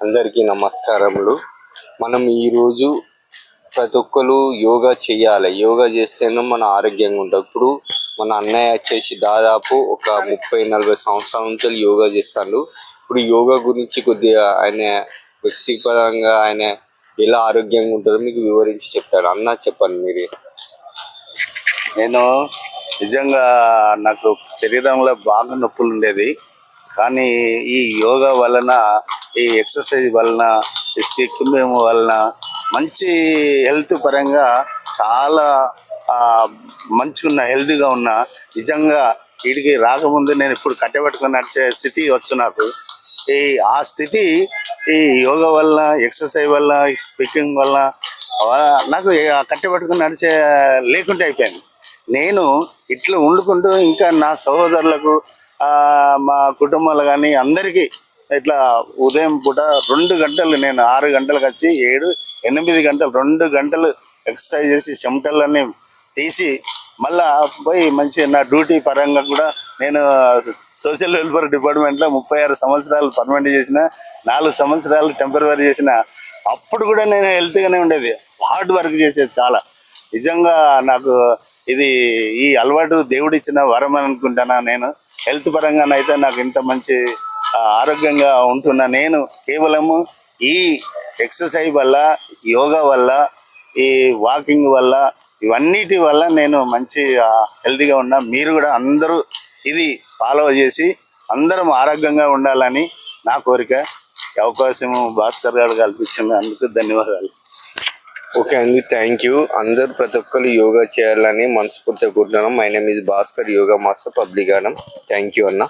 అందరికీ నమస్కారములు. మనం ఈరోజు ప్రతి ఒక్కరు యోగా చేయాలి. యోగా చేస్తేనే మన ఆరోగ్యంగా ఉంటుంది ఇప్పుడు మన అన్నయ్య వచ్చేసి దాదాపు ఒక ముప్పై నలభై సంవత్సరాల నుంచి యోగా చేస్తాడు. ఇప్పుడు యోగా గురించి కొద్దిగా ఆయన వ్యక్తిపరంగా ఆయన ఎలా ఆరోగ్యంగా ఉంటారో మీకు వివరించి చెప్తాడు. అన్న చెప్పండి మీరు. నేను నిజంగా నాకు శరీరంలో బాగా నొప్పులు ఉండేది కానీ ఈ యోగా వలన ఈ ఎక్సర్సైజ్ వలన ఈ స్కిక్కింగ్ వలన మంచి హెల్త్ పరంగా చాలా మంచిగా ఉన్న హెల్తీగా ఉన్నా నిజంగా వీడికి రాకముందు నేను ఇప్పుడు కట్టబెట్టుకుని నడిచే స్థితి వచ్చు నాకు. ఈ ఆ స్థితి ఈ యోగా వల్ల ఎక్సర్సైజ్ వల్ల స్పీకింగ్ వల్ల నాకు కట్టబెట్టుకుని నడిచే లేకుంటే అయిపోయింది. నేను ఇట్లా వండుకుంటూ ఇంకా నా సహోదరులకు మా కుటుంబాలు కానీ అందరికీ ఇట్లా ఉదయం పూట రెండు గంటలు నేను ఆరు గంటలకు వచ్చి ఏడు ఎనిమిది గంటలు రెండు గంటలు ఎక్సర్సైజ్ చేసి చెమటలన్నీ తీసి మళ్ళా పోయి మంచి నా డ్యూటీ పరంగా కూడా నేను సోషల్ వెల్ఫేర్ డిపార్ట్మెంట్లో ముప్పై ఆరు సంవత్సరాలు పర్మనెంట్ చేసిన నాలుగు సంవత్సరాలు టెంపరీ చేసిన. అప్పుడు కూడా నేను హెల్త్గానే ఉండేది. హార్డ్ వర్క్ చేసేది చాలా. నిజంగా నాకు ఇది ఈ అలవాటు దేవుడు ఇచ్చిన వరం అనుకుంటున్నా అనుకుంటానా నేను. హెల్త్ పరంగానైతే నాకు ఇంత మంచి ఆరోగ్యంగా ఉంటున్నా నేను కేవలము ఈ ఎక్సర్సైజ్ వల్ల యోగా వల్ల ఈ వాకింగ్ వల్ల ఇవన్నిటి వల్ల నేను మంచి హెల్తీగా ఉన్నా. మీరు కూడా అందరూ ఇది ఫాలో చేసి అందరం ఆరోగ్యంగా ఉండాలని నా కోరిక. అవకాశము అవకాశం భాస్కర్ గారు కల్పించింది అందుకు ధన్యవాదాలు. ఓకే అండి థ్యాంక్ యూ అందరూ ప్రతి ఒక్కరు యోగా చేయాలని మనస్ఫూర్తిగా కోరుతున్నాం my name is Bhaskar yoga master public గానం థ్యాంక్ యూ అన్న.